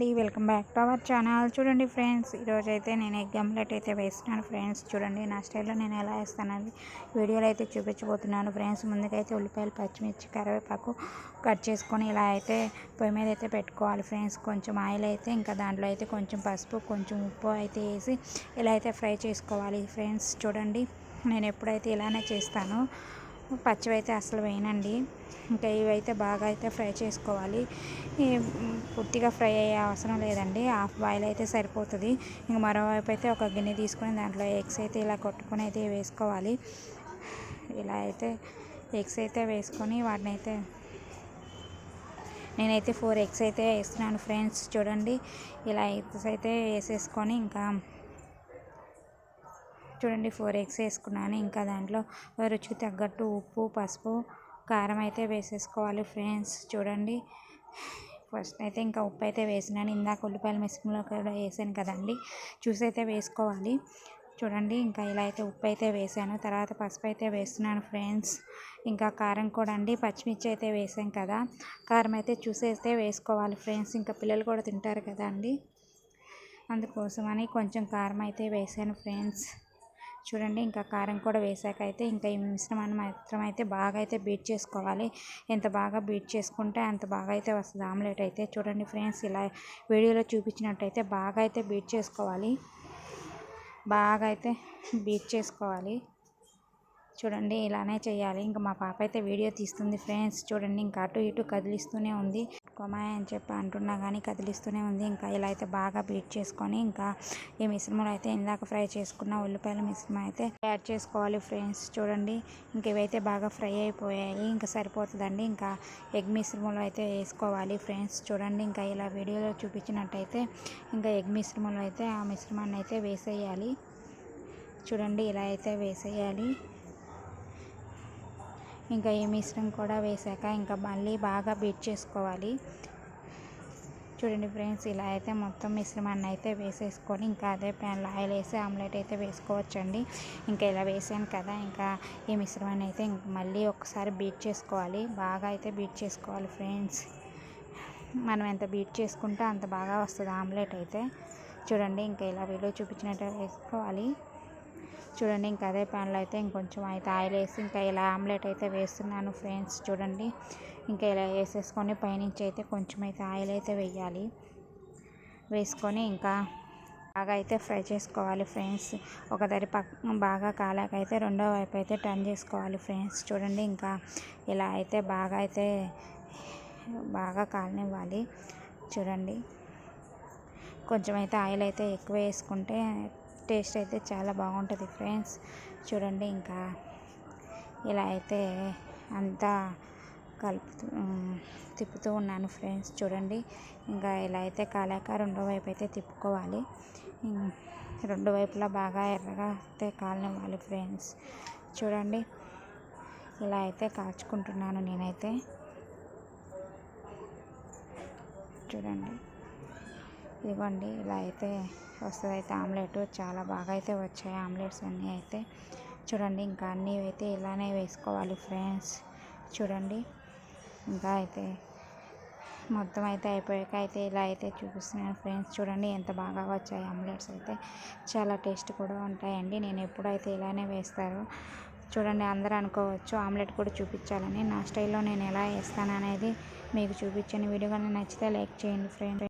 అండి. Welcome back to our channel. చూడండి friends ఈరోజైతే నేను ఎగ్ ఆమ్లెట్ అయితే వేస్తున్నాను ఫ్రెండ్స్. చూడండి నా స్టైల్లో నేను ఎలా వేస్తానని వీడియోలో అయితే చూపించబోతున్నాను ఫ్రెండ్స్. ముందుకైతే ఉల్లిపాయలు పచ్చిమిర్చి కరివేపాకు కట్ చేసుకొని ఇలా అయితే పొయ్యి మీద అయితే పెట్టుకోవాలి ఫ్రెండ్స్. కొంచెం ఆయిల్ అయితే ఇంకా దాంట్లో అయితే కొంచెం పసుపు కొంచెం ఉప్పు అయితే వేసి ఇలా అయితే ఫ్రై చేసుకోవాలి ఫ్రెండ్స్. చూడండి నేను ఎప్పుడైతే ఇలానే చేస్తాను పచ్చివి అయితే అసలు వేయనండి. ఇంకా ఇవైతే బాగా అయితే ఫ్రై చేసుకోవాలి. పూర్తిగా ఫ్రై అయ్యే అవసరం లేదండి. హాఫ్ బాయిల్ అయితే సరిపోతుంది. ఇంక మరోవైపు అయితే ఒక గిన్నె తీసుకొని దాంట్లో ఎగ్స్ అయితే ఇలా కొట్టుకొని అయితే వేసుకోవాలి. ఇలా అయితే ఎగ్స్ అయితే వేసుకొని వాటిని అయితే నేనైతే ఫోర్ ఎగ్స్ అయితే వేస్తున్నాను ఫ్రెండ్స్. చూడండి. ఇలా ఎగ్స్ అయితే వేసేసుకొని ఇంకా చూడండి ఫోర్ ఎగ్స్ వేసుకున్నాను. ఇంకా దాంట్లో రుచికి తగ్గట్టు ఉప్పు పసుపు కారం అయితే వేసేసుకోవాలి ఫ్రెండ్స్ చూడండి. ఫస్ట్ అయితే ఇంకా ఉప్పు అయితే వేసినాను. ఇందాక ఉల్లిపాయల మిశ్రమంలో కూడా వేసాను కదండి. చూసి అయితే వేసుకోవాలి. చూడండి ఇంకా ఇలా అయితే ఉప్పు అయితే వేసాను. తర్వాత పసుపు అయితే వేస్తున్నాను ఫ్రెండ్స్ ఇంకా కారం కూడా అండి పచ్చిమిర్చి అయితే వేసాం కదా. కారం అయితే చూసేస్తే వేసుకోవాలి ఫ్రెండ్స్ ఇంకా పిల్లలు కూడా తింటారు కదా అండి అందుకోసమని కొంచెం కారం అయితే వేసాను ఫ్రెండ్స్ చూడండి ఇంకా కారం కూడా వేసాక అయితే ఇంకా ఈ మిశ్రమాన్ని మాత్రం అయితే బాగా అయితే బీట్ చేసుకోవాలి. ఎంత బాగా బీట్ చేసుకుంటే అంత బాగా అయితే వస్తుంది ఆమ్లెట్ అయితే. చూడండి ఫ్రెండ్స్ ఇలా వీడియోలో చూపించినట్టయితే బాగా అయితే బీట్ చేసుకోవాలి. బాగా అయితే బీట్ చేసుకోవాలి. చూడండి ఇలానే చేయాలి. ఇంకా మా పాప అయితే వీడియో తీస్తుంది ఫ్రెండ్స్. చూడండి ఇంకా అటు ఇటు కదిలిస్తూనే ఉంది. కొమాయ్ అని చెప్పి అంటున్నా కానీ కదిలిస్తూనే ఉంది. ఇంకా ఇలా అయితే బాగా బీట్ చేసుకొని ఇంకా ఈ మిశ్రమంలో అయితే ఇందాక ఫ్రై చేసుకున్న ఉల్లిపాయల మిశ్రమం అయితే యాడ్ చేసుకోవాలి ఫ్రెండ్స్. చూడండి ఇంక ఇవైతే బాగా ఫ్రై అయిపోయాయి. ఇంకా సరిపోతుందండి. ఇంకా ఎగ్ మిశ్రమంలో అయితే వేసుకోవాలి ఫ్రెండ్స్. చూడండి ఇంకా ఇలా వీడియోలో చూపించినట్టయితే ఇంకా ఎగ్ మిశ్రమంలో అయితే ఆ మిశ్రమాన్ని అయితే వేసేయాలి. చూడండి ఇలా అయితే వేసేయాలి. ఇంకా ఈ మిశ్రం కూడా వేసాక ఇంకా మళ్ళీ బాగా బీట్ చేసుకోవాలి. చూడండి ఫ్రెండ్స్ ఇలా అయితే మొత్తం మిశ్రమాన్ని అయితే వేసేసుకొని ఇంకా అదే ప్యాన్లో ఆయిల్ వేసి ఆమ్లెట్ అయితే వేసుకోవచ్చండి. ఇంకా ఇలా వేసాను కదా ఇంకా ఈ మిశ్రమాన్ని అయితే మళ్ళీ ఒకసారి బీట్ చేసుకోవాలి. బాగా అయితే బీట్ చేసుకోవాలి ఫ్రెండ్స్. మనం ఎంత బీట్ చేసుకుంటే అంత బాగా వస్తుంది ఆమ్లెట్ అయితే. చూడండి ఇంకా ఇలా వీడియో చూపించినట్టు వేసుకోవాలి. చూడండి ఇంకా అదే ప్యాన్లో అయితే ఇంకొంచెం అయితే ఆయిల్ వేసి ఇంకా ఇలా ఆమ్లెట్ అయితే వేస్తున్నాను ఫ్రెండ్స్ చూడండి. ఇంకా ఇలా వేసేసుకొని పైనుంచి అయితే కొంచెం అయితే ఆయిల్ అయితే వేయాలి. వేసుకొని ఇంకా బాగా అయితే ఫ్రై చేసుకోవాలి ఫ్రెండ్స్. ఒకదారి పక్క బాగా కాలాకైతే రెండో వైపు అయితే టర్న్ చేసుకోవాలి ఫ్రెండ్స్. చూడండి ఇంకా ఇలా అయితే బాగా అయితే బాగా కాలనివ్వాలి. చూడండి కొంచెం అయితే ఆయిల్ అయితే ఎక్కువ వేసుకుంటే టేస్ట్ అయితే చాలా బాగుంటుంది ఫ్రెండ్స్. చూడండి ఇంకా ఇలా అయితే అంతా కలుపుతూ తిప్పుతూ ఉన్నాను ఫ్రెండ్స్. చూడండి ఇంకా ఇలా అయితే కాలాక రెండో వైపు అయితే తిప్పుకోవాలి. రెండు వైపులా బాగా ఎర్రగా అయితే కాలనివ్వాలి ఫ్రెండ్స్. చూడండి ఇలా అయితే కాల్చుకుంటున్నాను నేనైతే. చూడండి. ఇవ్వండి ఇలా అయితే వస్తుంది అయితే ఆమ్లెట్. చాలా బాగా అయితే వచ్చాయి ఆమ్లెట్స్ అన్నీ అయితే. చూడండి ఇంకా అన్నీ అయితే ఇలానే వేసుకోవాలి ఫ్రెండ్స్. చూడండి ఇంకా అయితే మొత్తం అయితే అయిపోయాక అయితే ఇలా అయితే చూపిస్తున్నాను ఫ్రెండ్స్. చూడండి ఎంత బాగా వచ్చాయి ఆమ్లెట్స్ అయితే. చాలా టేస్ట్ కూడా ఉంటాయండి. నేను ఎప్పుడైతే ఇలానే వేస్తారు చూడండి అందరూ అనుకోవచ్చు ఆమ్లెట్ కూడా చూపించాలని. నా స్టైల్లో నేను ఎలా వేస్తాను అనేది మీకు చూపించాను వీడియో. కానీ నచ్చితే లైక్ చేయండి ఫ్రెండ్